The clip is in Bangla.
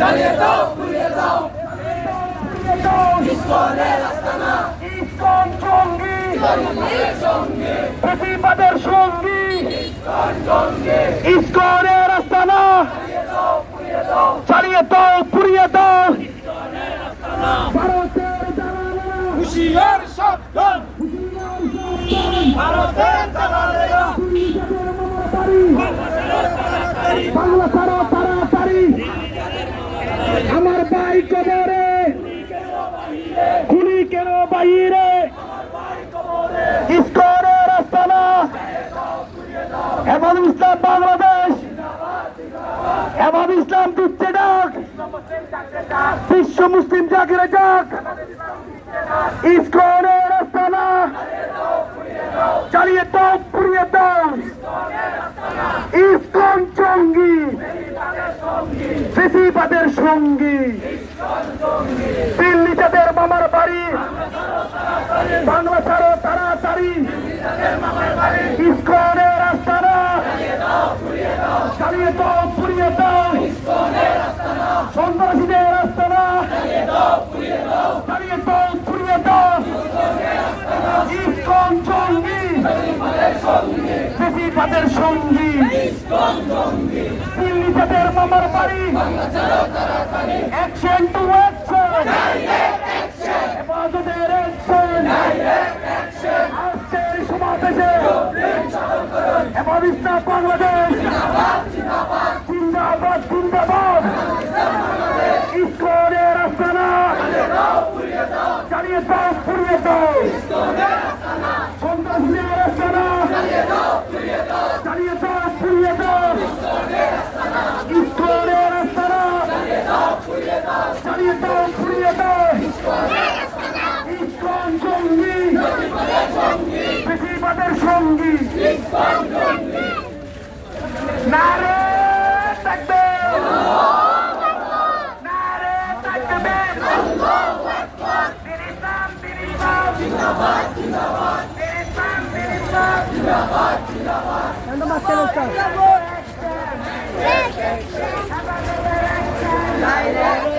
জ্বালিয়ে দাও পুড়িয়ে দাও। ইসকনের আস্তানা। ইসকন জঙ্গি ধর্মের সঙ্গে। প্রতিবাদের সঙ্গী। ইসকন জঙ্গি ইসকনের আস্তানা। জ্বালিয়ে দাও পুড়িয়ে কবরে। খুনি কেন বাইরে ইস্কনের আস্তানা হেমাদ ইসলাম বাংলাদেশ হেমাদ ইসলাম দিচ্ছে ডাক বিশ্ব মুসলিম জাগিরে যাক। ইস্কনের আস্তানা চালিয়ে দাও, পুড়িয়ে দাও। ইস্কন জঙ্গি ফেসিবাদের সঙ্গী। যাদের মামার বাড়ি। বাংলা ছাড়ো তাড়াতাড়ি। ইস্কনের আস্তানা চালিয়ে দাও, পুড়িয়ে দাও। সন্ত্রাসীদের আস্তানা চালিয়ে দাও, পুড়িয়ে দাও। ইস্কন জঙ্গি ফেসিবাদের সঙ্গী। দিল্লি যাদের মামার বাড়ি। অ্যাকশন টু অ্যাকশন হেফাজতের অ্যাকশন আজকের সমাবেশে হেফাজ ইসলাম বাংলাদেশ। জিন্দাবাদ জিন্দাবাদ। ইস্কনের আস্তানা। চালিয়ে দাও দাও সন্ত্রাসীদের আস্তানা চালিয়ে দাও পুড়িয়ে দাও ইস্কনের আস্তানা চালিয়ে দাও পুড়িয়ে দাও ইস্কন জঙ্গি সঙ্গী নারে থাকবে নারে থাকবে Direct.